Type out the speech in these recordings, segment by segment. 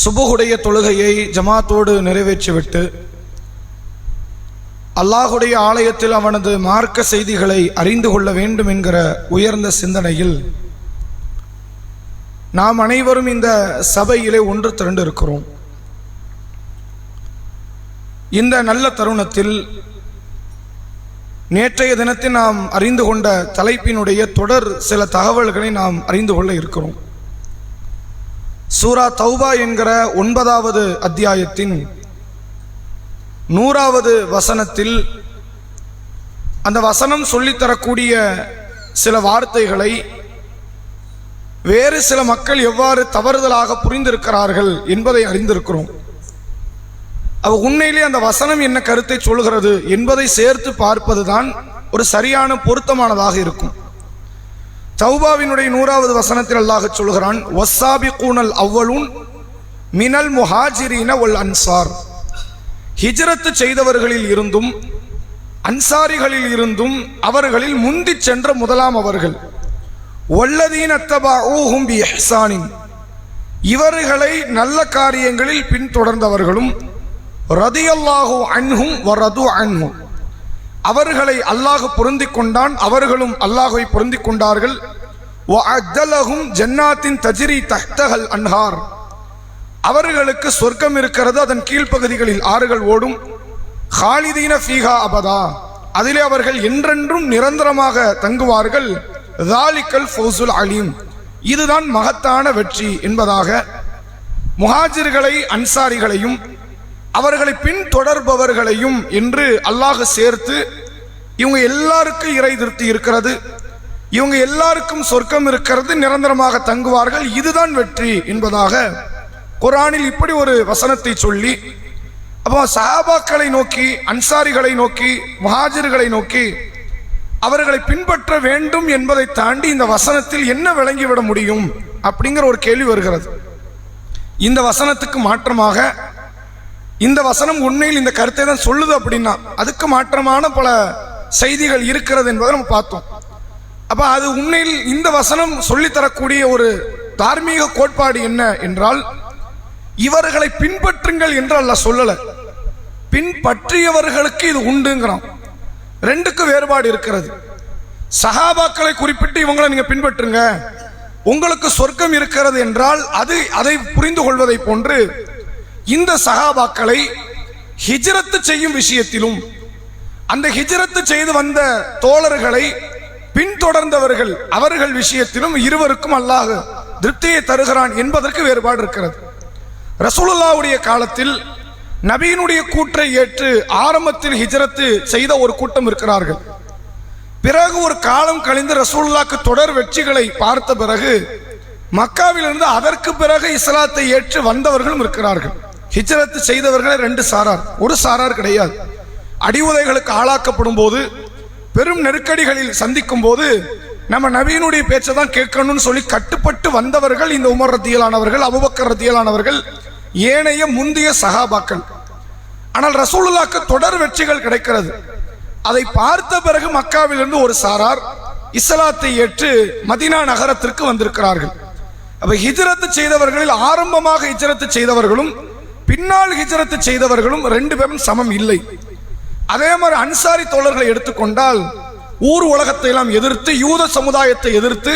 சுபுகுடைய தொழுகையை ஜமாத்தோடு நிறைவேற்றிவிட்டு அல்லாஹுடைய ஆலயத்தில் அவனது மார்க்க செய்திகளை அறிந்து கொள்ள வேண்டும் என்கிற உயர்ந்த சிந்தனையில் நாம் அனைவரும் இந்த சபையிலே ஒன்று திரண்டு இருக்கிறோம் இந்த நல்ல தருணத்தில் நேற்றைய தினத்தில் நாம் அறிந்து கொண்ட தலைப்பினுடைய தொடர் சில தகவல்களை நாம் அறிந்து கொள்ள இருக்கிறோம். சூரா தௌபா என்கிற ஒன்பதாவது அத்தியாயத்தின் நூறாவது வசனத்தில் அந்த வசனம் சொல்லித்தரக்கூடிய சில வார்த்தைகளை வேறு சில மக்கள் எவ்வாறு தவறுதலாக புரிந்திருக்கிறார்கள் என்பதை அறிந்திருக்கிறோம். அவ உண்மையிலே அந்த வசனம் என்ன கருத்தை சொல்கிறது என்பதை சேர்த்து பார்ப்பதுதான் ஒரு சரியான பொருத்தமானதாக இருக்கும். தௌபாவினுடைய நூறாவது வசனத்தில் அல்லாஹ் சொல்கிறான் வசாபி கூனல் அவ்வளூன் மினல் முஹாஜிரீன ஒல் அன்சார். ஹிஜ்ரத்து செய்தவர்களில் இருந்தும் அன்சாரிகளில் இருந்தும் அவர்களில் முந்திச் சென்ற முதலாம் அவர்கள். ஒல்லதீன் அத்தபா ஊஹும் பி எஹ்சானின் இவர்களை நல்ல காரியங்களில் பின்தொடர்ந்தவர்களும் ரதியல்லாஹு அன்ஹும் வரது அன்ஹும். அவர்களை அல்லாஹ் பொருந்தி கொண்டான் அவர்களும் அல்லாஹை பொருந்தி கொண்டார்கள் வஅத்தலஹும் ஜன்னாத்தின் தஜ்ரி தஹ்தகல் அன்ஹார். அவர்களுக்கு சொர்க்கம் இருக்கிறது அதன் கீழ்ப்பகுதிகளில் ஆறுகள் ஓடும். ஹாலிதீன ஃபீஹா அபதா. அதிலே அவர்கள் என்றென்றும் நிரந்தரமாக தங்குவார்கள். தாலிக்கல் ஃபௌசுல் அலீம். இதுதான் மகத்தான வெற்றி என்பதாக முஹாஜிர்களை அன்சாரிகளையும் அவர்களை பின்தொடர்பவர்களையும் என்று அல்லாஹ் சேர்த்து இவங்க எல்லாருக்கும் இறை திருப்தி இருக்கிறது. இவங்க எல்லாருக்கும் சொர்க்கம் இருக்கிறது. நிரந்தரமாக தங்குவார்கள். இதுதான் வெற்றி என்பதாக குரானில் இப்படி ஒரு வசனத்தை சொல்லி அப்போ சஹாபாக்களை நோக்கி அன்சாரிகளை நோக்கி மஹாஜர்களை நோக்கி அவர்களை பின்பற்ற வேண்டும் என்பதை தாண்டி இந்த வசனத்தில் என்ன விளங்கிவிட முடியும் அப்படிங்கிற ஒரு கேள்வி வருகிறது. இந்த வசனத்துக்கு மாற்றமாக இந்த வசனம் உண்மையில் இந்த கருத்தை தான் சொல்லுது அப்படின்னா அதுக்கு மாற்றமான பல செய்திகள் இருக்கிறது என்பதை நம்ம பார்த்தோம். அப்போ அது உண்மையில் இந்த வசனம் சொல்லித்தரக்கூடிய ஒரு தார்மீக கோட்பாடு என்ன என்றால் இவர்களை பின்பற்றுங்கள் என்று அல்ல சொல்லலை. பின்பற்றியவர்களுக்கு இது உண்டுங்கிறான். ரெண்டுக்கு வேறுபாடு இருக்கிறது. சகாபாக்களை குறிப்பிட்டு இவங்களை நீங்கள் பின்பற்றுங்க. உங்களுக்கு சொர்க்கம் இருக்கிறது என்றால் அது அதை புரிந்து கொள்வதை போன்று இந்த சகாபாக்களை ஹிஜரத்து செய்யும் விஷயத்திலும் அந்த ஹிஜ்ரத்து செய்து வந்த தோழர்களை பின்தொடர்ந்தவர்கள் அவர்கள் விஷயத்திலும் இருவருக்கும் அல்லாஹ் திருப்தியை தருகிறான் என்பதற்கு வேறுபாடு இருக்கிறது. ரசூலுல்லாவுடைய காலத்தில் நபியினுடைய கூற்றை ஏற்று ஆரம்பத்தில் ஹிஜரத்து செய்த ஒரு கூட்டம் இருக்கிறார்கள். பிறகு ஒரு காலம் கழிந்து ரசூல்லாக்கு தொடர் வெற்றிகளை பார்த்த பிறகு மக்காவிலிருந்து அதற்கு பிறகு இஸ்லாத்தை ஏற்று வந்தவர்களும் இருக்கிறார்கள். ஹிஜ்ரத்து செய்தவர்களே ரெண்டு சாரார் ஒரு சாரார் கிடையாது. அடிவுதைகளுக்கு ஆளாக்கப்படும் போது பெரும் நெருக்கடிகளில் சந்திக்கும் போது நம்ம நவீனுடைய பேச்சை தான் கேட்கணும்னு சொல்லி கட்டுப்பட்டு வந்தவர்கள் இந்த உமர் ரத்தியலானவர்கள் அபுபக்கர் ரத்தியலானவர்கள் ஏனைய முந்தைய சகாபாக்கள். ஆனால் ரசூலுல்லாக்கு தொடர் வெற்றிகள் கிடைக்கிறது. அதை பார்த்த பிறகு மக்காவிலிருந்து ஒரு சாரார் இஸ்லாத்தை ஏற்று மதினா நகரத்திற்கு வந்திருக்கிறார்கள். அப்ப ஹிஜரத்து செய்தவர்களில் ஆரம்பமாக ஹிஜரத்து செய்தவர்களும் பின்னால் ஹிஜரத்து செய்தவர்களும் ரெண்டு பேரும் சமம் இல்லை. அதே மாதிரி அன்சாரி தோழர்களை எடுத்துக்கொண்டால் ஊர் உலகத்தை எல்லாம் எதிர்த்து யூத சமுதாயத்தை எதிர்த்து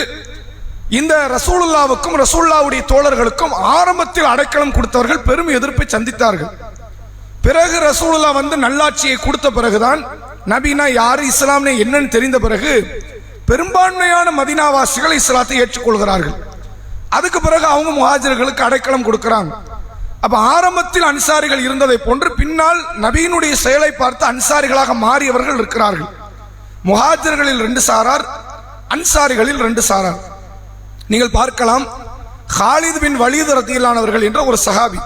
இந்த ரசூலுல்லாவுக்கும் ரசூல்லாவுடைய தோழர்களுக்கும் ஆரம்பத்தில் அடைக்கலம் கொடுத்தவர்கள் பெரும் எதிர்ப்பை சந்தித்தார்கள். பிறகு ரசூலுல்லா வந்து நல்லாட்சியை கொடுத்த பிறகுதான் நபினா யாரு இஸ்லாம்னு என்னன்னு தெரிந்த பிறகு பெரும்பான்மையான மதினாவாசிகள் இஸ்லாத்தை ஏற்றுக்கொள்கிறார்கள். அதுக்கு பிறகு அவங்க முஹாஜர்களுக்கு அடைக்கலம் கொடுக்கிறாங்க. அப்ப ஆரம்பத்தில் அன்சாரிகள் இருந்ததை போன்று பின்னால் நபியினுடைய செயலை பார்த்து அன்சாரிகளாக மாறியவர்கள் இருக்கிறார்கள். முஹாஜர்களில் ரெண்டு சாரார் அன்சாரிகளில் ரெண்டு சாரார். நீங்கள் பார்க்கலாம் ஹாலித் பின் வலிது ரத்தியிலானவர்கள் என்ற ஒரு சஹாபி.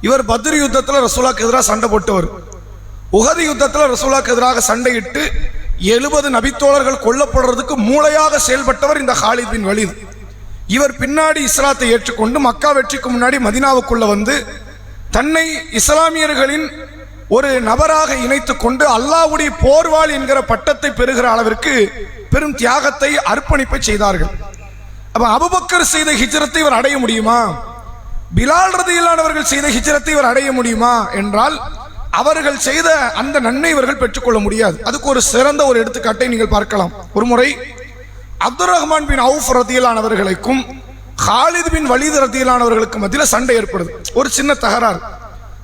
இவர் பத்ரி யுத்தத்தில் ரசூலாக்கு எதிராக சண்டை போட்டவர். உகதி யுத்தத்தில் ரசூலாக்கு எதிராக சண்டையிட்டு எழுபது நபித்தோழர்கள் கொல்லப்படுறதுக்கு மூளையாக செயல்பட்டவர் இந்த ஹாலித் பின் வலிது. இவர் பின்னாடி இஸ்லாத்தை ஏற்றுக்கொண்டு மக்கா வெற்றிக்கு முன்னாடி மதினாவுக்குள்ள வந்து தன்னை இஸ்லாமியர்களின் ஒரு நபராக இணைத்து கொண்டு அல்லாவுடைய போர்வாள் என்கிற பட்டத்தை பெறுகிற அளவிற்கு பெரும் தியாகத்தை அர்ப்பணிப்பை செய்தார்கள். அப்ப அபுபக்கர் செய்த ஹிஜ்ரத்தை இவர் அடைய முடியுமா? பிலால் ரதியிலானவர்கள் செய்த ஹிஜ்ரத்தை இவர் அடைய முடியுமா என்றால் அவர்கள் செய்த அந்த நன்மை இவர்கள் பெற்றுக்கொள்ள முடியாது. அதுக்கு ஒரு சிறந்த ஒரு எடுத்துக்காட்டை நீங்கள் பார்க்கலாம். ஒரு முறை அப்துல் ரஹ்மான் பின் அவுஃப் ரத்தியிலானவர்களுக்கும் ஹாலித் பின் வலீத் ரதியிலானவர்களுக்கும் மத்தியில் சண்டை ஏற்படுது. ஒரு சின்ன தகராறு.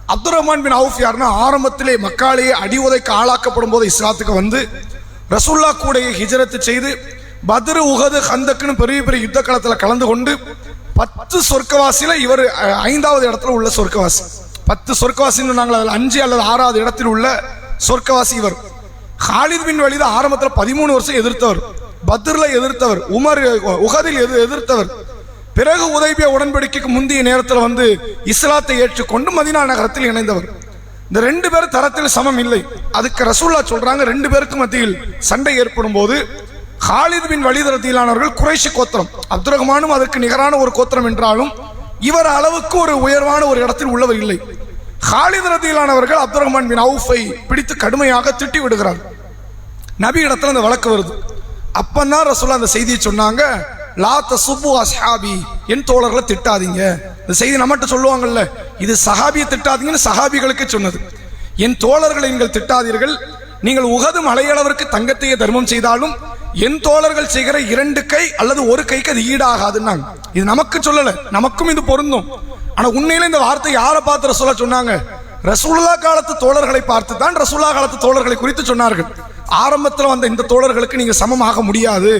அப்துல் ரஹ்மான் பின் அவுஃப் யாருன்னா ஆரம்பத்திலே மக்காலேயே அடி உதைக்கு ஆளாக்கப்படும் போது இஸ்லாத்துக்கு வந்து ரசுல்லா கூட ஹிஜரத்து செய்து பத்ரு உகது ஹந்தக்குன்னு பெரிய பெரிய யுத்த களத்தில் கலந்து கொண்டு பத்து சொர்க்கவாசியில் இவர் ஐந்தாவது இடத்துல உள்ள சொர்க்கவாசி. பத்து சொர்க்கவாசின்னு நாங்கள் அதில் அஞ்சு அல்லது ஆறாவது இடத்தில் உள்ள சொர்க்கவாசி இவர். ஹாலித் பின் வலித ஆரம்பத்தில் பதிமூணு வருஷம் எதிர்த்தவர். பத்ரில் எதிர்த்தவர் உமர் உகதில் எதிர் எதிர்த்தவர். பிறகு உதவிய உடன்படிக்கைக்கு முந்தைய நேரத்தில் வந்து இஸ்லாத்தை ஏற்றுக்கொண்டு மதினா நகரத்தில் இணைந்தவர். இந்த ரெண்டு பேர் தரத்தில் சமம் இல்லை. அதுக்கு ரசூல்லா சொல்றாங்க ரெண்டு பேருக்கு மத்தியில் சண்டை ஏற்படும் போது ஹாலித் பின் வழிதரத்திலானவர்கள் குறைஷி கோத்திரம் அப்துல் ரஹ்மானும் அதற்கு நிகரான ஒரு கோத்திரம் என்றாலும் இவர் அளவுக்கு ஒரு உயர்வான ஒரு இடத்தில் உள்ளவர் இல்லை. ஹாலித் ரத்தியிலானவர்கள் அப்துல் ரஹ்மான் பின் அவுஃபை பிடித்து கடுமையாக திட்டி விடுகிறார். நபி இடத்துல அந்த வழக்கு வருது. அப்பந்தான் ரசூலா அந்த செய்தியை சொன்னாங்க லா தசுப்பு அஸ்ஹாபி. என் தோழர்களை திட்டாதீங்க. இந்த செய்தி நம்மகிட்ட சொல்லுவாங்கல்ல இது சஹாபியை திட்டாதீங்கன்னு சஹாபிகளுக்கு சொன்னது. என் தோழர்களை நீங்கள் திட்டாதீர்கள். நீங்கள் உகது மலையளவிற்கு தங்கத்தையே தர்மம் செய்தாலும் என் தோழர்கள் செய்கிற இரண்டு கை அல்லது ஒரு கைக்கு அது ஈடாகாதுன்னாங்க. இது நமக்கு சொல்லல நமக்கும் இது பொருந்தும். ஆனா உண்மையில இந்த வார்த்தை யாரை பார்த்து ரசூலா சொன்னாங்க? ரசூல்லா காலத்து தோழர்களை பார்த்து தான் ரசூல்லா காலத்து தோழர்களை குறித்து சொன்னார்கள். ஆரம்பத்தில் வந்த இந்த தோழர்களுக்கு நீங்கள் சமமாக முடியாது.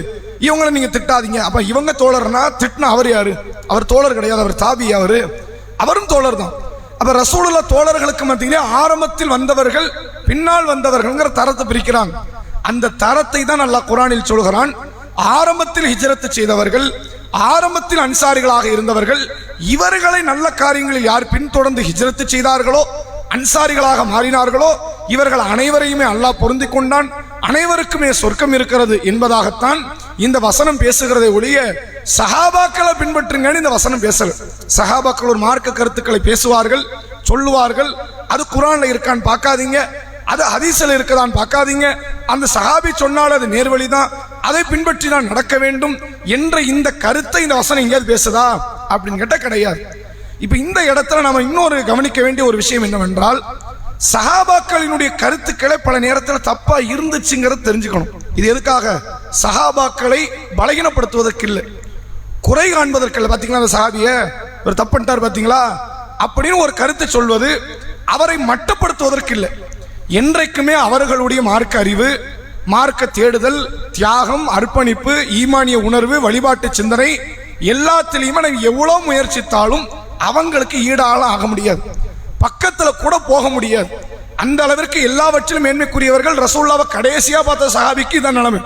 இவங்களை நீங்க திட்டாதீங்க. அப்போ இவங்க தோழர்னா திட்டினா அவர் யாரு? அவர் தோழர் கிடையாது. அவர் தாபி அவர் அவரும் தோழர் தான். அப்போ ரசூலுல்லா தோழர்களுக்கு மத்தியிலே ஆரம்பத்தில் வந்தவர்கள் பின்னால் வந்தவர்கள்ங்கிற தரத்தை பிரிக்கிறாங்க. அந்த தரத்தை தான் நல்லா குரானில் சொல்கிறான். ஆரம்பத்தில் ஹிஜரத்து செய்தவர்கள் ஆரம்பத்தில் அன்சாரிகளாக இருந்தவர்கள் இவர்களை நல்ல காரியங்களில் யார் பின்தொடர்ந்து ஹிஜரத்து செய்தார்களோ அன்சாரிகளாக மாறினார்களோ இவர்கள் அனைவரையுமே அல்லாஹ் பொருந்தி கொண்டான். அனைவருக்குமே சொர்க்கம் இருக்கிறது என்பதாகத்தான் இந்த வசனம் பேசுகிறதை ஒழிய சஹாபாக்களை பின்பற்றுங்கன்னு இந்த வசனம் பேசல. சஹாபாக்கள் ஒரு மார்க்க கருத்துக்களை பேசுவார்கள் சொல்லுவார்கள். அது குரான்ல இருக்கான்னு பார்க்காதீங்க அது ஹதீஸ்ல இருக்கதான் பார்க்காதீங்க. அந்த சஹாபி சொன்னால் அது நேர்வழி தான். அதை பின்பற்றி நான் நடக்க வேண்டும் என்ற இந்த கருத்தை இந்த வசனம் எங்கேயாவது பேசுதா? அப்படின்னு கேட்டால் கிடையாது. இப்ப இந்த இடத்துல நாம இன்னொரு கவனிக்க வேண்டிய ஒரு விஷயம் என்னவென்றால் சஹாபாக்களினுடைய கருத்துக்களை பல நேரத்தில் தப்பா இருந்துச்சுங்கிறத தெரிஞ்சுக்கணும். இது எதுக்காக? சஹாபாக்களை பலகீனப்படுத்துவதற்கு இல்லை குறை காண்பதற்கு இல்லை. பாத்தீங்களா அந்த சஹாபிய? ஒரு தப்புட்டார் பாத்தீங்களா? அப்படின்னு ஒரு கருத்தை சொல்வது அவரை மட்டப்படுத்துவதற்கு இல்லை என்றைக்குமே அவர்களுடைய மார்க்க அறிவு மார்க்க தேடுதல் தியாகம் அர்ப்பணிப்பு ஈமானிய உணர்வு வழிபாட்டு சிந்தனை எல்லாத்திலையுமே நம்ம எவ்வளோ முயற்சித்தாலும் அவங்களுக்கு ஈடாலாம் ஆக முடியாது. பக்கத்தில் கூட போக முடியாது. அந்த அளவிற்கு எல்லாவற்றிலும் மேன்மைக்குரியவர்கள் ரசூல்லாவை கடைசியா பார்த்த சஹாபிக்கு இதான் நிலைமை.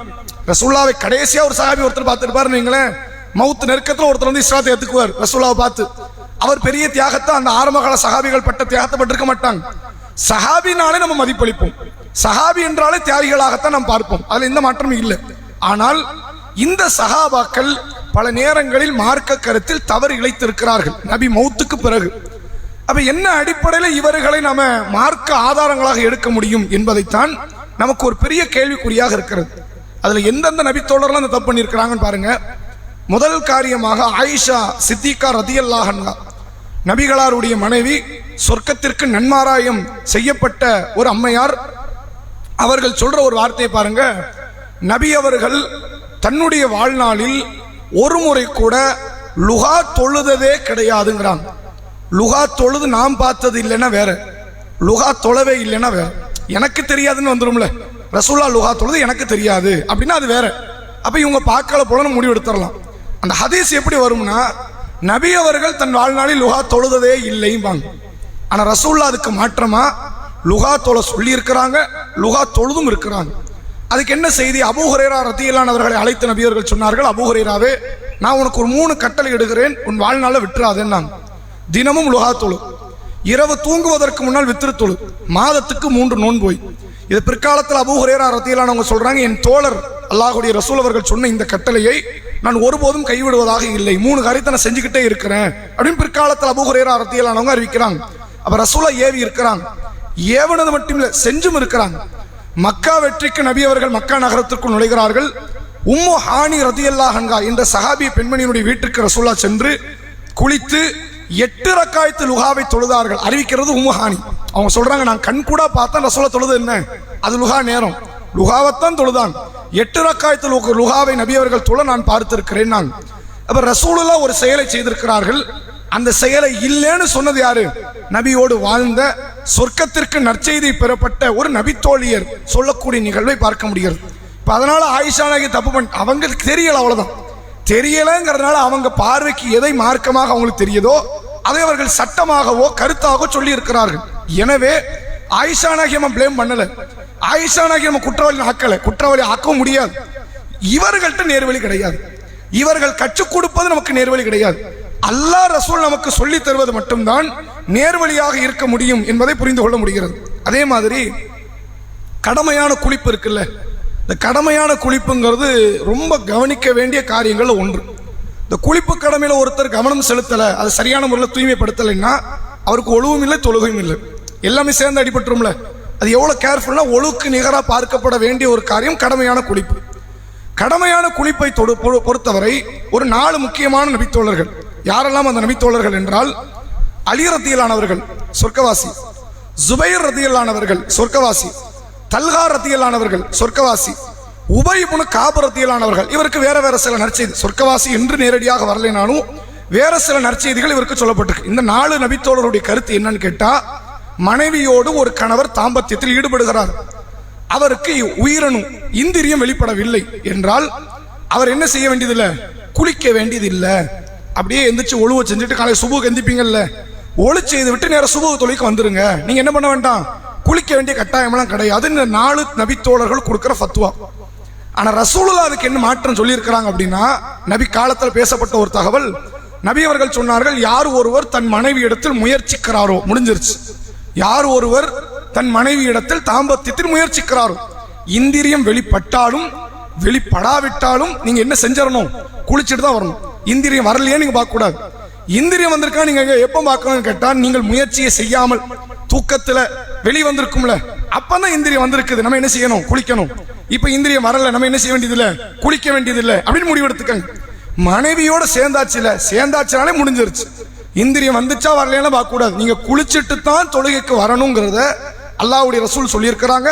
ரசூல்லாவை கடைசியா ஒரு சஹாபி ஒருத்தர் பார்த்துருப்பாரு நீங்களேன் மவுத்து நெருக்கத்தில் ஒருத்தர் வந்து இஸ்லாத்தை ஏத்துக்குவார் ரசூல்லாவை பார்த்து. அவர் பெரிய தியாகத்தை அந்த ஆரம்பகால சஹாபிகள் பட்ட தியாகத்தை பட்டிருக்க மாட்டாங்க. சஹாபினாலே நம்ம மதிப்பளிப்போம். சஹாபி என்றாலே தியாகிகளாகத்தான் நாம் பார்ப்போம். அதில் எந்த மாற்றமும் இல்லை. ஆனால் இந்த சஹாபாக்கள் பல நேரங்களில் மார்க்க கருத்தில் தவறு இழைத்திருக்கிறார்கள். நபி மௌத்துக்கு பிறகு. அப்ப என்ன அடிப்படையில் இவர்களை நாம மார்க்க ஆதாரங்களாக எடுக்க முடியும் என்பதைத்தான் நமக்கு ஒரு பெரிய கேள்விக்குறியாக இருக்கிறது. அதுல எந்தெந்த நபித்தோழர்கள் அந்த தப்பு பண்ணியிருக்கிறாங்கன்னு பாருங்க. முதல் காரியமாக ஆயிஷா சித்திகா ரதியல்லாஹன்கா நபிகளாருடைய மனைவி சொர்க்கத்திற்கு நன்மாராயம் செய்யப்பட்ட ஒரு அம்மையார். அவர்கள் சொல்ற ஒரு வார்த்தையை பாருங்க. நபி அவர்கள் தன்னுடைய வாழ்நாளில் ஒரு முறை கூட லுகா தொழுததே கிடையாதுங்கிறாங்க லுகா தொழுது நாம் பார்த்தது இல்லைன்னா வேற. லுகா தொழவே இல்லைன்னா வேற. எனக்கு தெரியாதுன்னு வந்துடும்ல ரசூல்லா லுகா தொழுது எனக்கு தெரியாது. அப்படின்னா அது வேற. அப்போ இவங்க பார்க்கல போலன்னு முடிவு எடுத்துடலாம். அந்த ஹதீஸ் எப்படி வரும்னா நபி அவர்கள் தன் வாழ்நாளில் லுகா தொழுததே இல்லைம்பாங்க. ஆனால் ரசூல்லா அதுக்கு மாற்றமா லுகா தொலை சொல்லியிருக்கிறாங்க லுகா தொழுதும் இருக்கிறாங்க. அதுக்கு என்ன செய்தி? அபூஹரேரா ரத்தியிலானவர்களை அழைத்த நபியர்கள் சொன்னார்கள் அபூஹரேராவே நான் உனக்கு ஒரு மூணு கட்டளை இடுகிறேன். உன் வாழ்நாள விட்டுறாதேன்னாங்க தினமும் லுகாத்தொழு இரவு தூங்குவதற்கு முன்னால் வித்திருத்தொழு மாதத்துக்கு மூன்று நோன்பு போய் இது பிற்காலத்தில் அபூஹரேரா ஹுரேரா ரத்தியிலானவங்க சொல்றாங்க என் தோழர் அல்லாஹுடைய ரசூல் அவர்கள் சொன்ன இந்த கட்டளையை நான் ஒருபோதும் கைவிடுவதாக இல்லை. மூணு காரியத்தை நான் செஞ்சுக்கிட்டே இருக்கிறேன். அப்படின்னு பிற்காலத்தில் அபூஹரேரா ஹுரேரா ரத்தியிலானவங்க அறிவிக்கிறாங்க. அப்ப ரசூலா ஏவி இருக்கிறாங்க. ஏவனது மட்டும் இல்லை செஞ்சும் இருக்கிறாங்க. மக்கா வெற்றிக்கு நபி அவர்கள் மக்கா நகரத்திற்குள் நுழைகிறார்கள். உம்மு ஹானி ரதியல்லா ஹன்கா என்ற சஹாபி பெண்மணியினுடைய வீட்டுக்கு ரசூல்லா சென்று குளித்து எட்டு ரக்காயத்து லுகாவை தொழுதார்கள். அறிவிக்கிறது உம்மு ஹானி. அவங்க சொல்றாங்க நான் கண் கூட பார்த்தா ரசூலா தொழுது என்ன? அது லுகா நேரம். லுகாவைத்தான் தொழுதான். எட்டு ரக்காயத்து லுக- லுகாவை நபி அவர்கள் தொழ நான் பார்த்திருக்கிறேன் நான். அப்ப ரசூலுல்லா ஒரு செயலை செய்திருக்கிறார்கள். அந்த செயலை இல்லைன்னு சொன்னது யாரு? நபியோடு வாழ்ந்த சொர்க்கத்திற்கு நற்செய்தி பெறப்பட்ட ஒரு நபித்தோழியர் சொல்லக்கூடிய நிகழ்வை பார்க்க முடிகிறது. இப்போ அதனால ஆயிஷா நாயகி தப்பு பண்ண அவங்களுக்கு தெரியல அவ்வளோதான் தெரியலங்கிறதுனால அவங்க பார்வைக்கு எதை மார்க்கமாக அவங்களுக்கு தெரியுதோ அதை அவர்கள் சட்டமாகவோ கருத்தாகவோ சொல்லி இருக்கிறார்கள் எனவே ஆயிஷா நாயகி நம்ம பிளேம் பண்ணல. ஆயிஷா நாயகி நம்ம குற்றவாளி ஆக்கலை. குற்றவாளி ஆக்கவும் முடியாது. இவர்கள்ட்ட நேர்வழி கிடையாது. இவர்கள் கற்றுக் கொடுப்பது நமக்கு நேர்வழி கிடையாது. அல்லாஹ் ரசூல் நமக்கு சொல்லித் தருவது மட்டும்தான் நேர்வழியாக இருக்க முடியும் என்பதை புரிந்து கொள்ள முடிகிறது. அதே மாதிரி கடமையான குளிப்பு இருக்குல்ல இந்த கடமையான குளிப்புங்கிறது ரொம்ப கவனிக்க வேண்டிய காரியங்கள் ஒன்று. இந்த குளிப்பு கடமையில் ஒருத்தர் கவனம் செலுத்தலை அது சரியான முறையில் தூய்மைப்படுத்தலைன்னா அவருக்கு ஒழுவும் இல்லை தொழுகையும் இல்லை. எல்லாமே சேர்ந்து அடிபட்டுரும்ல. அது எவ்வளோ கேர்ஃபுல்னா ஒழுக்கு நிகராக பார்க்கப்பட வேண்டிய ஒரு காரியம் கடமையான குளிப்பு. கடமையான குளிப்பை தொடு- பொ- பொறுத்தவரை ஒரு நாலு முக்கியமான நபித்தோழர்கள் யாரெல்லாம் அந்த நபித்தோழர்கள் என்றால் அலி ரத்தியலானவர்கள் சொர்க்கவாசி ஜுபைர் ரத்தியலானவர்கள் சொர்க்கவாசி தல்கா ரத்தியலானவர்கள் சொர்க்கவாசி உபயிபுனு காபு ரத்தியலானவர்கள் இவருக்கு வேற வேற சில நற்செய்தி சொர்க்கவாசி என்று நேரடியாக வரலைனாலும் வேற சில நற்செய்திகள் இவருக்கு சொல்லப்பட்டிருக்கு. இந்த நாலு நபித்தோழருடைய கருத்து என்னன்னு கேட்டா மனைவியோடு ஒரு கணவர் தாம்பத்தியத்தில் ஈடுபடுகிறார். அவருக்கு உயிரணும் இந்திரியம் வெளிப்படவில்லை என்றால் அவர் என்ன செய்ய வேண்டியதில்லை? குளிக்க வேண்டியதில்லை. அப்படியே எந்திரிச்சு ஒழுவ செஞ்சுட்டு காலை சுபுக்கு எந்திப்பீங்கல்ல ஒளி செய்து விட்டு நேரம் சுபு தொழிலுக்கு வந்துருங்க. நீங்கள் என்ன பண்ண வேண்டாம்? குளிக்க வேண்டிய கட்டாயமெல்லாம் கிடையாது. நாலு நபித்தோழர்கள் கொடுக்குற ஃபத்துவா ஆனால் ரசூலுல்லா அதுக்கு என்ன மாற்றம் சொல்லியிருக்கிறாங்க அப்படின்னா நபி காலத்தில் பேசப்பட்ட ஒரு தகவல் நபி அவர்கள் சொன்னார்கள் யார் ஒருவர் தன் மனைவி இடத்தில் முயற்சிக்கிறாரோ? முடிஞ்சிருச்சு. யார் ஒருவர் தன் மனைவி இடத்தில் தாம்பத்தியத்தில் முயற்சிக்கிறாரோ? இந்திரியம் வெளிப்பட்டாலும் வெளிப்படாவிட்டாலும் நீங்க என்ன செஞ்சிடணும்? குளிச்சுட்டு தான் வரணும். இந்திரியம் வரலையே நீங்க பார்க்க கூடாது இந்திரியம் வந்திருக்கா நீங்க எப்ப பார்க்கணும்னு கேட்டா நீங்கள் முயற்சியை செய்யாமல் தூக்கத்துல வெளி வந்திருக்கும்ல அப்பதான் இந்திரியம் வந்திருக்குது. நம்ம என்ன செய்யணும்? குளிக்கணும். இப்ப இந்திரியம் வரல நம்ம என்ன செய்ய வேண்டியதில்ல? குளிக்க வேண்டியதில்லை அப்படின்னு முடிவெடுத்துக்கங்க மனைவியோட சேர்ந்தாச்சுல சேர்ந்தாச்சுனாலே முடிஞ்சிருச்சு. இந்திரியம் வந்துச்சா வரலைன்னா பார்க்க கூடாது நீங்க குளிச்சுட்டு தான் தொழுகைக்கு வரணுங்கிறத அல்லாஹ்வுடைய ரசூல் சொல்லியிருக்கிறாங்க.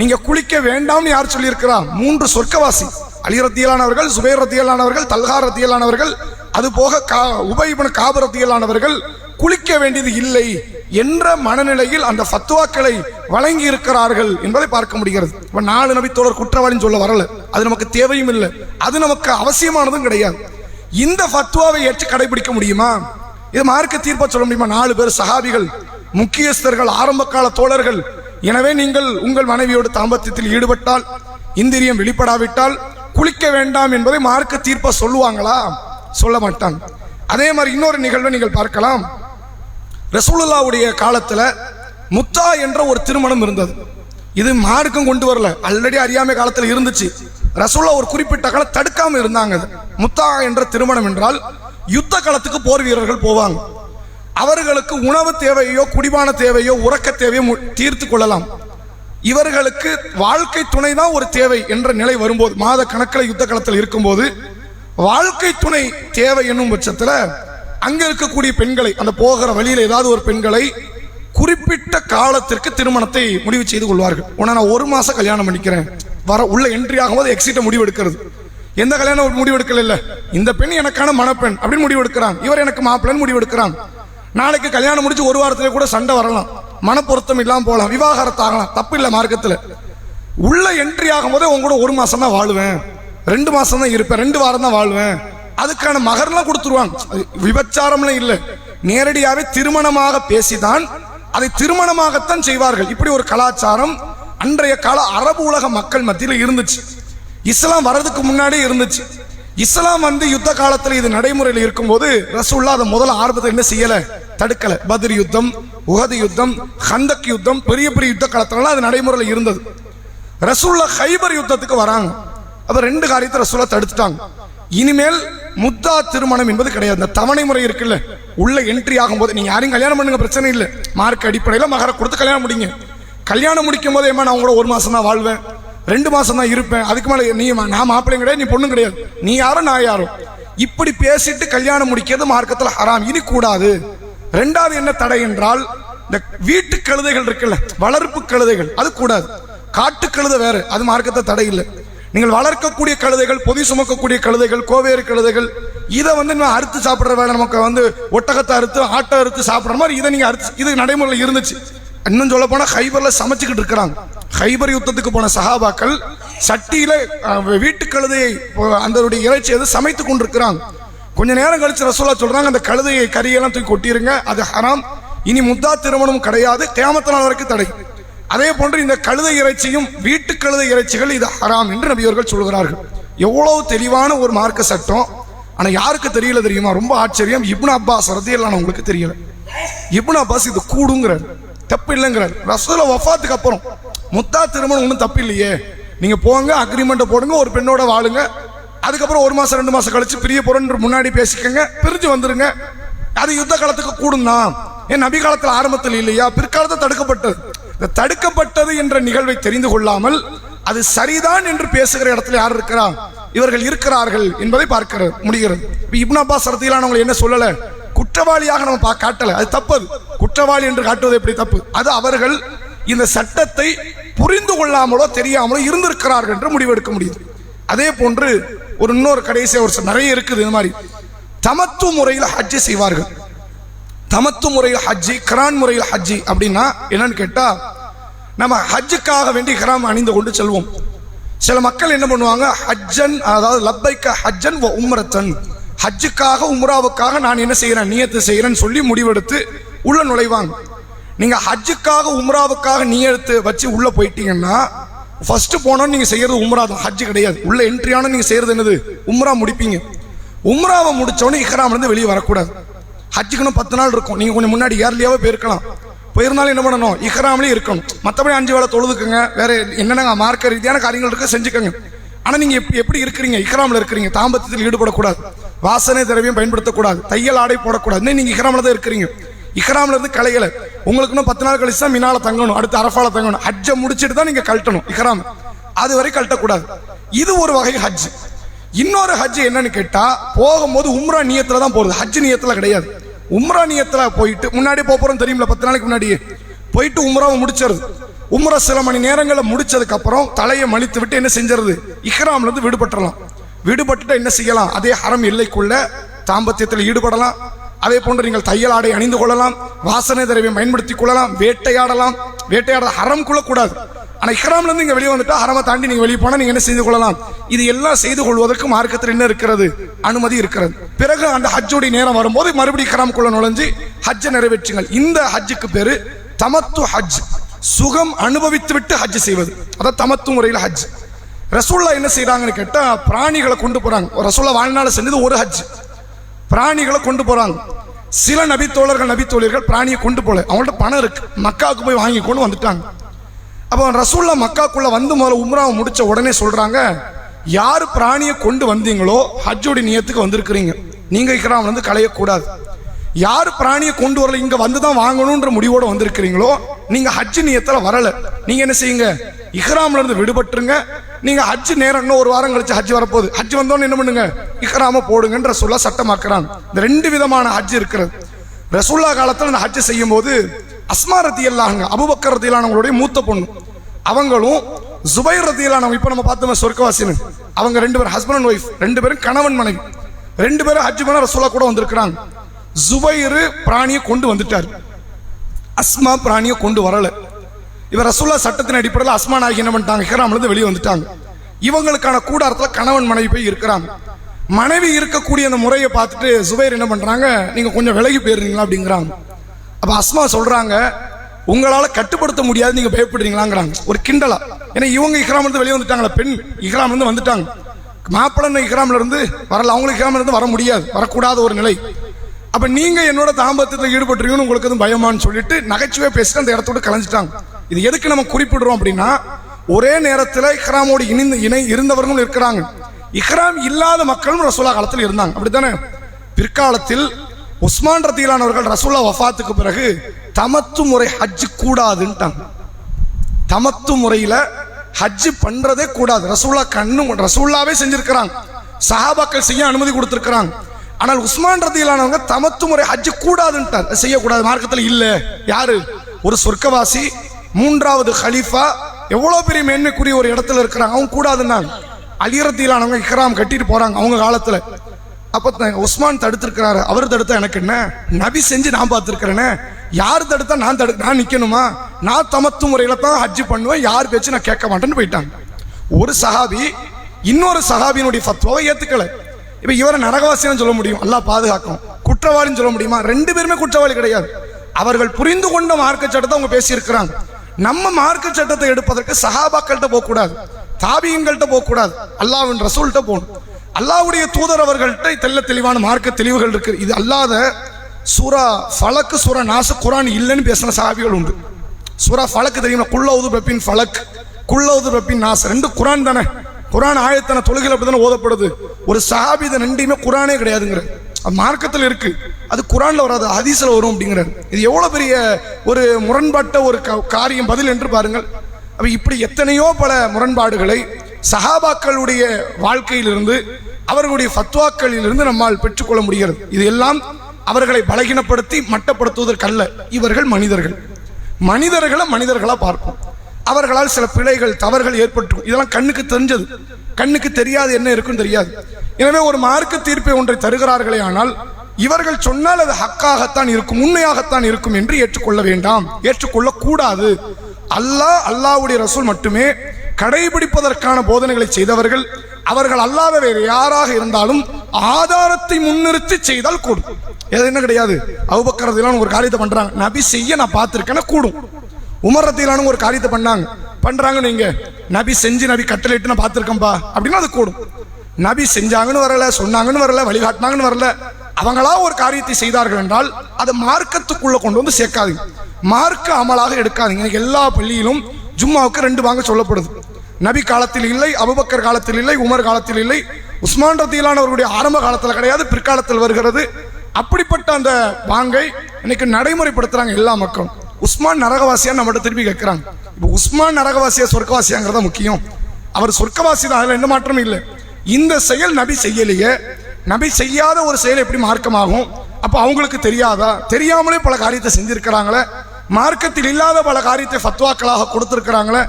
நீங்க குளிக்க வேண்டாம்னு யார் சொல்லியிருக்கிறா? மூன்று சொர்க்கவாசி. அலி ரத்தியலானவர்கள் சுபேர் ரத்தியலானவர்கள் தல்கா ரத்தியலானவர்கள் அது போக கா உபயிபன காபரத்தியலானவர்கள் குளிக்க வேண்டியது இல்லை என்ற மனநிலையில் அந்த ஃபத்வாக்களை வழங்கி இருக்கிறார்கள் என்பதை பார்க்க முடிகிறது. இப்போ நாலு நபித்தோழர் குற்றவாளின்னு சொல்ல வரல. அது நமக்கு தேவையும் இல்லை. அது நமக்கு அவசியமானதும் கிடையாது. இந்த ஃபத்வாவை ஏற்று கடைபிடிக்க முடியுமா? இது மார்க்க தீர்ப்பா சொல்ல முடியுமா? நாலு பேர் சஹாபிகள் முக்கியஸ்தர்கள் ஆரம்ப கால தோழர்கள். எனவே நீங்கள் உங்கள் மனைவியோடு தாம்பத்தியத்தில் ஈடுபட்டால் இந்திரியம் வெளிப்படாவிட்டால் குளிக்க வேண்டாம் என்பதை மார்க்க தீர்ப்பா சொல்லுவாங்களா? சொல்ல மாட்டாங்க. அதே மாதிரி இன்னொரு நிகழ்வை நீங்கள் பார்க்கலாம். ரசூலுல்லாவுடைய காலத்தில் முத்தா என்ற ஒரு திருமணம் இருந்தது. இது மார்க்கம் கொண்டு வரல. ஆல்ரெடி அறியாமை காலத்தில் இருந்துச்சு. ரசூல்லா ஒரு குறிப்பிட்ட காலம் தடுக்காம இருந்தாங்க அது. முத்தா என்ற திருமணம் என்றால் யுத்த காலத்துக்கு போர் வீரர்கள் போவாங்க. அவர்களுக்கு உணவு தேவையோ குடிபான தேவையோ உறக்க தேவையோ மு- தீர்த்து கொள்ளலாம். இவர்களுக்கு வாழ்க்கை துணை தான் ஒரு தேவை என்ற நிலை வரும்போது மாத கணக்கில் யுத்த களத்தில் இருக்கும்போது வாழ்க்கை துணை தேவை என்னும் பட்சத்தில் அங்க இருக்கக்கூடிய பெண்களை அந்த போகிற வழியில் ஏதாவது ஒரு பெண்களை குறிப்பிட்ட காலத்திற்கு திருமணத்தை முடிவு செய்து கொள்வார்கள். உன நான் ஒரு மாசம் கல்யாணம் பண்ணிக்கிறேன். வர உள்ள என்ட்ரி ஆகும்போது எக்ஸிட்டை முடிவு எடுக்கிறது. எந்த கல்யாணம் முடிவு எடுக்கல இல்ல. இந்த பெண் எனக்கான மணப்பெண் அப்படின்னு முடிவு எடுக்கிறான். இவர் எனக்கு மாப்பிள்ளைன்னு முடிவு எடுக்கிறான். நாளைக்கு கல்யாணம் முடிச்சு ஒரு வாரத்திலே கூட சண்டை வரலாம். மனப்பொருத்தம் இல்லாமல் போகலாம் விவாகரத்து ஆகலாம் தப்பு இல்லை மார்க்கத்தில். உள்ள என்ட்ரி ஆகும்போதே உங்க கூட ஒரு மாதம் தான் வாழுவேன். ரெண்டு மாதம் தான் இருப்பேன் ரெண்டு வாரம் தான் வாழ்வேன். அதுக்கான மகர்லாம் கொடுத்துருவாங்க. விபச்சாரம்லாம் இல்லை. நேரடியாகவே திருமணமாக பேசிதான் அதை திருமணமாகத்தான் செய்வார்கள். இப்படி ஒரு கலாச்சாரம் அன்றைய கால அரபு உலக மக்கள் மத்தியில் இருந்துச்சு. இஸ்லாம் வர்றதுக்கு முன்னாடியே இருந்துச்சு. இஸ்லாம் வந்து யுத்த காலத்தில் இது நடைமுறையில் இருக்கும்போது ரசூல்லா அதை முதல்ல ஆர்வத்தை என்ன செய்யலை? தடுக்கல. பத்ர் யுத்தம் உகது யுத்தம் ஹந்தக் யுத்தம் பெரிய பெரிய யுத்த காலத்துலலாம் அது நடைமுறையில் இருந்தது. ரசூல்லா ஹைபர் யுத்தத்துக்கு வராங்க. அப்போ ரெண்டு காரியத்தை ரசூலா தடுத்துட்டாங்க. இனிமேல் முத்தா திருமணம் என்பது கிடையாது. இந்த தவணை முறை இருக்குல்ல. உள்ள என்ட்ரி ஆகும்போது நீங்க யாரையும் கல்யாணம் பண்ணுங்க பிரச்சனை இல்லை. மார்க் அடிப்படையில் மகர கொடுத்து கல்யாணம் முடிங்க. கல்யாணம் முடிக்கும் போது ஏமா நான் கூட ஒரு மாசம் தான் வாழ்வேன். ரெண்டு மாசம் தான் இருப்பேன். அதுக்கு மேலே நீ மா- நான் மாப்பிள்ளையும் கிடையாது நீ பொண்ணும் கிடையாது. நீ யாரும் நான் யாரும். இப்படி பேசிட்டு கல்யாணம் முடிக்கிறது மார்க்கத்தில் ஹராம். இனி கூடாது. ரெண்டாவது என்ன தடை என்றால் இந்த வீட்டு கழுதைகள் இருக்குல்ல வளர்ப்பு கழுதைகள் அது கூடாது. காட்டு கழுதை வேற அது மார்க்கத்தை தடை இல்லை. நீங்கள் வளர்க்கக்கூடிய கழுதைகள் பொதி சுமக்கக்கூடிய கழுதைகள் கோவேறு கழுதைகள் இதை வந்து நம்ம அறுத்து சாப்பிட்ற வேலை நமக்கு வந்து ஒட்டகத்தை அறுத்து ஆட்டை அறுத்து சாப்பிட்ற மாதிரி இதை நீங்கள் அறுத்து இது நடைமுறையில் இருந்துச்சு. இன்னும் சொல்ல போனால் ஹைபரில் சமைச்சுக்கிட்டு இருக்கிறாங்க. ஹைபர் யுத்தத்துக்கு போன சகாபாக்கள் சட்டியில் வீட்டு கழுதையை அந்த இறைச்சி எது சமைத்து கொண்டிருக்கிறாங்க. கொஞ்ச நேரம் கழிச்சு ரசோல்லா சொல்றாங்க அந்த கழுதையை கரியெல்லாம் தூக்கி கொட்டிருங்க அது ஹராம். இனி முத்தா திருமணம் கிடையாது கேமத்த நாள் வரைக்கும் தடை. அதே போன்று இந்த கழுதை இறைச்சியும் வீட்டு கழுதை இறைச்சிகள் இது ஹராம் என்று நபியவர்கள் சொல்கிறார்கள். எவ்வளவு தெளிவான ஒரு மார்க்க சட்டம். ஆனா யாருக்கு தெரியல தெரியுமா? ரொம்ப ஆச்சரியம். இப்னு அப்பாஸ் ரத்தியெல்லாம் உங்களுக்கு தெரியல. இப்னு அப்பாஸ் இது கூடுங்கிறார். தப்பு இல்லைங்கிறார். ரசூல வஃபாத்துக்கு அப்புறம் முத்தா திருமணம் ஒன்றும் தப்பு இல்லையே. நீங்க போங்க அக்ரிமெண்ட்டை போடுங்க ஒரு பெண்ணோட வாழுங்க. அதுக்கப்புறம் ஒரு மாசம் ரெண்டு மாசம் கழிச்சு பிரிய போறேன்னு முன்னாடி பேசிக்கங்க. பிரிஞ்சு வந்துருங்க. அது யுத்த காலத்துக்கு கூடும் தான் ஏன் நபி காலத்தில் ஆரம்பத்தில் இல்லையா? பிற்காலத்தில் தடுக்கப்பட்டது. இந்த தடுக்கப்பட்டது என்ற நிகழ்வை தெரிந்து கொள்ளாமல் அது சரிதான் என்று பேசுகிற இடத்துல யார் இருக்கிறா? இவர்கள் இருக்கிறார்கள் என்பதை பார்க்கிற முடிகிறது. இப்போ இப்னு அப்பாஸ் என்ன சொல்லல? குற்றவாளியாக நம்ம பா- காட்டல. அது தப்பு அது. குற்றவாளி என்று காட்டுவது எப்படி தப்பு? அது அவர்கள் இந்த சட்டத்தை புரிந்து கொள்ளாமலோ தெரியாமலோ இருந்திருக்கிறார்கள் என்று முடிவெடுக்க முடியுது. அதே போன்று ஒரு இன்னொரு கடைசி ஒரு நிறைய இருக்குது இந்த மாதிரி. தமத்து முறையில் ஹஜ்ஜி செய்வார்கள். தமத்து முறையில் ஹஜ்ஜி கிரான் முறையில் ஹஜ்ஜி அப்படின்னா என்னன்னு கேட்டால் நம்ம ஹஜ்ஜுக்காக வேண்டி கிராம் அணிந்து கொண்டு செல்வோம். சில மக்கள் என்ன பண்ணுவாங்க? ஹஜ்ஜன் அதாவது லப்பைக்க ஹஜ்ஜன் வ உம்ரத்தன். ஹஜ்ஜுக்காக உம்ராவுக்காக நான் என்ன செய்கிறேன் நியத்து செய்கிறேன்னு சொல்லி முடிவெடுத்து உள்ள நுழைவாங்க. நீங்கள் ஹஜ்ஜுக்காக உம்ராவுக்காக நியத்து வச்சு உள்ளே போயிட்டீங்கன்னா ஃபர்ஸ்ட் போனோம் நீங்க செய்யறது உம்ரா தான். ஹஜ்ஜு கிடையாது. உள்ள என்ட்ரி நீங்கள் நீங்க செய்யறது என்னது? உம்ரா முடிப்பீங்க. உம்ராவை முடிச்சோடனே இஹ்ராம்ல இருந்து வெளியே வரக்கூடாது. ஹஜ்ஜுக்குன்னு பத்து நாள் இருக்கும். நீங்க கொஞ்சம் முன்னாடி ஏர்லியாவே போயிருக்கலாம். போயிருந்தாலும் என்ன பண்ணணும்? இஹ்ராம்லயே இருக்கணும். மற்றபடி அஞ்சு வேளை தொழுதுக்குங்க. வேற என்னென்ன மார்க்க ரீதியான காரியங்கள் இருக்கு செஞ்சுக்கோங்க. ஆனா நீங்க எப்படி எப்படி இருக்கிறீங்க? இஹ்ராம்ல இருக்கிறீங்க. தாம்பத்தியத்தில் ஈடுபடக்கூடாது. வாசனை திரவியம் பயன்படுத்தக்கூடாது. தையல் ஆடை போடக்கூடாது. நீங்கள் நீங்க இஹ்ராம்ல தான் இருக்கிறீங்க. இஹ்ராம்ல இருந்து கலையல உங்களுக்கு இன்னும் பத்து நாள் கழிச்சு தான் மினால தங்கணும் அடுத்து அரஃபால தங்கணும். ஹஜ்ஜை முடிச்சுட்டு தான் நீங்கள் கழட்டணும் இஹ்ராம். அது வரை கழட்டக்கூடாது. இது ஒரு வகை ஹஜ். இன்னொரு ஹஜ் என்னன்னு கேட்டால் போகும்போது உம்ரா நியத்தில் தான் போகிறது ஹஜ் நியத்தில் கிடையாது. உம்ரா நியத்தில் போயிட்டு முன்னாடி போக போறோம் பத்து நாளைக்கு முன்னாடியே. போயிட்டு உம்ராவை முடிச்சிருது உம்ரா சில மணி நேரங்களில் முடிச்சதுக்கப்புறம் தலையை மலித்து விட்டு என்ன செஞ்சிருது இஹ்ராம்ல விடுபட்டுடலாம் விடுபட்டுறலாம் என்ன செய்யலாம்? அதே ஹரம் எல்லைக்குள்ள தாம்பத்தியத்தில் ஈடுபடலாம். அதே போன்று நீங்கள் தையல் ஆடை அணிந்து கொள்ளலாம் வாசனை திரவியம் பயன்படுத்திக் கொள்ளலாம் வேட்டையாடலாம். வேட்டையாட ஹரம் கூடாது ஆனால் இஹ்ராம்ல இருந்து வெளியே வந்துட்டா ஹரமை தாண்டி நீங்க வெளியே போனா நீங்க என்ன செய்து கொள்ளலாம்? இது எல்லாம் செய்து கொள்வதற்கு மார்க்கத்தில் என்ன இருக்கிறது? அனுமதி இருக்கிறது. பிறகு அந்த ஹஜ்ஜுடைய நேரம் வரும்போது மறுபடியும் இஹ்ராம்குள்ள நுழைஞ்சு ஹஜ்ஜை நிறைவேற்றுங்கள். இந்த ஹஜ்ஜுக்கு பேரு தமத்து ஹஜ். சுகம் அனுபவித்து விட்டு ஹஜ் செய்வது. அதான் தமத்து முறையில் ஹஜ். ரசூல்லா என்ன செய்கிறாங்கன்னு கேட்டால் பிராணிகளை கொண்டு போறாங்க. ரசூல்லா வாழ்நாள் செஞ்சது ஒரு ஹஜ். பிராணிகளை கொண்டு போறாங்க. சில நபித்தோழர்கள் நபித்தோழர்கள் பிராணியை கொண்டு போல. அவங்கள்ட்ட பணம் இருக்கு. மக்காவுக்கு போய் வாங்கி கொண்டு வந்துட்டாங்க. அப்போ ரசூல்லா மக்காக்குள்ள வந்து முதல்ல உம்ராவை முடிச்ச உடனே சொல்றாங்க யார் பிராணியை கொண்டு வந்தீங்களோ ஹஜ்ஜோடைய நியத்துக்கு வந்திருக்கிறீங்க. நீங்க இக்ராம் வந்து களையக்கூடாது. யார் பிராணியை கொண்டு வரல? இங்க வந்து தான் வாங்கணும்ன்ற முடிவோட வந்திருக்கிறீங்களோ? நீங்க ஹஜ் நியத்துல வரல. நீங்க என்ன செய்யுங்க? இஹ்ராம்ல இருந்து விடுபட்டுருங்க. நீங்க ஹஜ் நேரம் இன்னும் ஒரு வாரம் கழிச்சு ஹஜ் வரப்போகுது. ஹஜ் வந்தோன்னு என்ன பண்ணுங்க? இஹ்ராம போடுங்கன்ற சொல்ல சட்டமாக்குறாங்க இந்த ரெண்டு விதமான ஹஜ் இருக்கிறது. ரசூல்லா காலத்துல இந்த ஹஜ் செய்யும் போது அஸ்மா ரத்தியல்லாங்க அபுபக்கர் ரத்தியலானவங்களுடைய மூத்த பொண்ணு. அவங்களும் ஜுபைர் ரத்தியலானவங்க இப்போ நம்ம பார்த்தோம் சொர்க்கவாசின்னு. அவங்க ரெண்டு பேரும் ஹஸ்பண்ட் அண்ட் ஒய்ஃப் ரெண்டு பேரும் கணவன் மனைவி. ரெண்டு பேரும் ஹஜ் பண்ண ரசூலா கூட வந்திருக்கிறாங்க. ஜுபைர் பிராணியை கொண்டு வந்துட்டார். அஸ்மா பிராணியை கொண்டு வரல. இவர் ரசூல்லா சட்டத்தின் அடிப்படையில் அஸ்மா நாயகி என்ன பண்ணிட்டாங்க? ஹிராம்லேருந்து வெளியே வந்துட்டாங்க. இவங்களுக்கான கூடாரத்தில் கணவன் மனைவி போய் இருக்கிறாங்க. மனைவி இருக்கக்கூடிய அந்த முறையை பார்த்துட்டு சுபைர் என்ன பண்ணுறாங்க நீங்கள் கொஞ்சம் விலகி போயிருந்தீங்களா அப்படிங்கிறாங்க. அப்போ அஸ்மா சொல்கிறாங்க உங்களால் கட்டுப்படுத்த முடியாது நீங்கள் பயப்படுறீங்களாங்கிறாங்க. ஒரு கிண்டலா. ஏன்னா இவங்க இஹ்ராம்லேருந்து வெளியே வந்துட்டாங்களா? பெண் இஹ்ராம்லேருந்து வந்துட்டாங்க. மாப்பிள்ளை இஹ்ராம்லேருந்து வரல. அவங்களுக்கு இஹ்ராம்லேருந்து வர முடியாது. வரக்கூடாத ஒரு நிலை. அப்ப நீங்க என்னோட தாம்பத்தியத்தில் ஈடுபட்டுறீங்கன்னு உங்களுக்கு எதுவும் பயமான்னு சொல்லிட்டு நகைச்சுவை பேசிட்டு அந்த இடத்தோட கலைஞ்சிட்டாங்க. இது எதுக்கு நம்ம குறிப்பிடுறோம் அப்படின்னா ஒரே நேரத்தில் இஹ்ராமோடு இணைந்து இணை இருந்தவர்களும் இருக்கிறாங்க. இஹ்ராம் இல்லாத மக்களும் ரசூலா காலத்தில் இருந்தாங்க. அப்படித்தானே? பிற்காலத்தில் உஸ்மான் ரத்தீலானவர்கள் ரசூலா வஃபாத்துக்கு பிறகு தமத்து முறை ஹஜ்ஜு கூடாதுன்ட்டாங்க. தமத்து முறையில் ஹஜ்ஜு பண்ணுறதே கூடாது. ரசூல்லா கண்ணு ரசூல்லாவே செஞ்சுருக்கிறாங்க. சஹாபாக்கள் செய்ய அனுமதி கொடுத்துருக்குறாங்க. ஆனால் உஸ்மான் ரதியிலானவங்க தமத்து முறை ஹஜ் கூடாதுன்ட்டார் செய்யக்கூடாது மார்க்கத்தில் இல்லை. யாரு? ஒரு சொர்க்கவாசி மூன்றாவது ஹலீஃபா எவ்வளோ பெரிய மேன்மைக்குரிய ஒரு இடத்துல இருக்கிறாங்க அவங்க கூடாதுன்னாங்க. அலிரத்தியிலானவங்க இக்ராம் கட்டிட்டு போறாங்க அவங்க காலத்தில். அப்போ உஸ்மான் தடுத்திருக்கிறாரு. அவர் தடுத்தா எனக்கு என்ன? நபி செஞ்சு நான் பார்த்திருக்கிறேனே. யார் தடுத்தா நான் தடு நான் நிற்கணுமா நான் தமத்து முறையில தான் ஹஜ்ஜு பண்ணுவேன் யார் பேச்சு நான் கேட்க மாட்டேன்னு போயிட்டாங்க. ஒரு சஹாபி இன்னொரு சஹாபியினுடைய ஃபத்வாவை ஏற்றுக்கலை இப்ப இவரை நரகவாசின்னு சொல்ல முடியும். அல்லா பாதுகாக்கும். குற்றவாளின்னு சொல்ல முடியுமா? ரெண்டு பேருமே குற்றவாளி கிடையாது. அவர்கள் புரிந்து கொண்ட மார்க்க சட்டத்தை அவங்க பேசியிருக்கிறாங்க. நம்ம மார்க்க சட்டத்தை எடுப்பதற்கு சஹாபாக்கள்கிட்ட போகக்கூடாது. தாபியங்கள்கிட்ட போகக்கூடாது. அல்லாவின் ரசூல்கிட்ட போகணும். அல்லாஹ்வுடைய தூதர் அவர்கள்ட்ட தெள்ள தெளிவான மார்க்க தெளிவுகள் இருக்கு. இது அல்லாத சூரா ஃபலக்கு சூரா நாசு குரான் இல்லைன்னு பேசின சஹாபிகள் உண்டு. சூரா ஃபலக்கு தெரியுமா? குள்ளவுது ரப்பின் ஃபலக் குள்ளவுது ரப்பின் நாஸ் ரெண்டு குரான் தானே. குரான் ஆயத்தன தொழுகையில் அப்படித்தானே ஓதப்படுது. ஒரு சஹாபி இதை குரானே கிடையாதுங்கிற. அது மார்க்கத்தில் இருக்கு. அது குரானில் வராது ஹதீஸில் வரும் அப்படிங்கிறார். இது எவ்வளோ பெரிய ஒரு முரண்பட்ட ஒரு காரியம் பதில் என்று பாருங்கள். அப்போ இப்படி எத்தனையோ பல முரண்பாடுகளை சஹாபாக்களுடைய வாழ்க்கையிலிருந்து அவர்களுடைய ஃபத்வாக்களிலிருந்து நம்மால் பெற்றுக்கொள்ள முடிகிறது. இது எல்லாம் அவர்களை பலகீனப்படுத்தி மட்டப்படுத்துவதற்கல்ல. இவர்கள் மனிதர்கள். மனிதர்களை மனிதர்களாக பார்ப்போம். அவர்களால் சில பிழைகள் தவறுகள் ஏற்பட்டு இதெல்லாம் கண்ணுக்கு தெரிஞ்சது. கண்ணுக்கு தெரியாது என்ன இருக்குன்னு தெரியாது. எனவே ஒரு மார்க்க தீர்ப்பை ஒன்றை தருகிறார்களே ஆனால் இவர்கள் சொன்னால் அது ஹக்காகத்தான் இருக்கும் உண்மையாகத்தான் இருக்கும் என்று ஏற்றுக்கொள்ள வேண்டாம். ஏற்றுக்கொள்ள கூடாது. அல்லாஹ் அல்லாஹ்வுடைய ரசூல் மட்டுமே கடைபிடிப்பதற்கான போதனைகளை செய்தவர்கள். அவர்கள் அல்லாத வேறு யாராக இருந்தாலும் ஆதாரத்தை முன்னிறுத்தி செய்தால் கூடும். இது என்ன கிடையாது? அவுபக்கரத்திலான ஒரு காரியத்தை பண்றாங்க. நபி செய்ய நான் பார்த்திருக்கேன்னா கூடும். உமர் ஒரு காரியத்தை பண்ணாங்க. பண்றாங்க நீங்க. நபி செஞ்சு நபி கட்டளைட்டு நான் பார்த்திருக்கேன்பா. அப்படின்னா அது கூடும். நபி செஞ்சாங்கன்னு வரல சொன்னாங்கன்னு வரல வழிகாட்டினாங்கன்னு வரல. அவங்களா ஒரு காரியத்தை செய்தார்கள் என்றால் அதை மார்க்கத்துக்குள்ள கொண்டு வந்து சேர்க்காதீங்க. மார்க்க அமலாக எடுக்காதீங்க. எல்லா பள்ளியிலும் ஜும்மாவுக்கு ரெண்டு வாங்க சொல்லப்படுது. நபி காலத்தில் இல்லை அபுபக்கர் காலத்தில் இல்லை உமர் காலத்தில் இல்லை. உஸ்மான் ரத்தியிலானவர்களுடைய ஆரம்ப காலத்தில் கிடையாது பிற்காலத்தில் வருகிறது. அப்படிப்பட்ட அந்த வாங்கை இன்னைக்கு நடைமுறைப்படுத்துறாங்க எல்லா மக்களும். உஸ்மான் நரகவாசியா நம்மகிட்ட திருப்பி கேட்கிறாங்க இப்போ உஸ்மான் நரகவாசியா சொர்க்கவாசியாங்கிறதா முக்கியம். அவர் சொர்க்கவாசி தான் அதில் எந்த மாற்றமும் இல்லை. இந்த செயல் நபி செய்யலையே. நபி செய்யாத ஒரு செயல் எப்படி மார்க்கமாகும்? அப்போ அவங்களுக்கு தெரியாதா? தெரியாமலே பல காரியத்தை செஞ்சிருக்கிறாங்களே. மார்க்கத்தில் இல்லாத பல காரியத்தை ஃபத்வாக்களாக கொடுத்திருக்கிறாங்களே.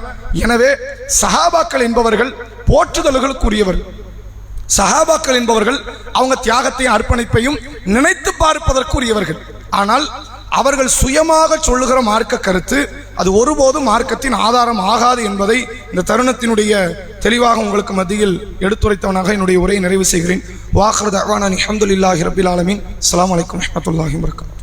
எனவே சஹாபாக்கள் என்பவர்கள் போற்றுதல்களுக்குரியவர்கள். சஹாபாக்கள் என்பவர்கள் அவங்க தியாகத்தையும் அர்ப்பணிப்பையும் நினைத்து பார்ப்பதற்குரியவர்கள். ஆனால் அவர்கள் சுயமாக சொல்லுகிற மார்க்க கருத்து அது ஒருபோதும் மார்க்கத்தின் ஆதாரம் ஆகாது என்பதை இந்த தருணத்தினுடைய தெளிவாக உங்களுக்கு மத்தியில் எடுத்துரைத்தவனாக என்னுடைய உரையை நிறைவு செய்கிறேன். வாஹர் தவான் அலமதுல்லாஹி ரபில் ஆலமின். அலாம் வலைக்கம் வரமத்துல்லாஹி வரகம்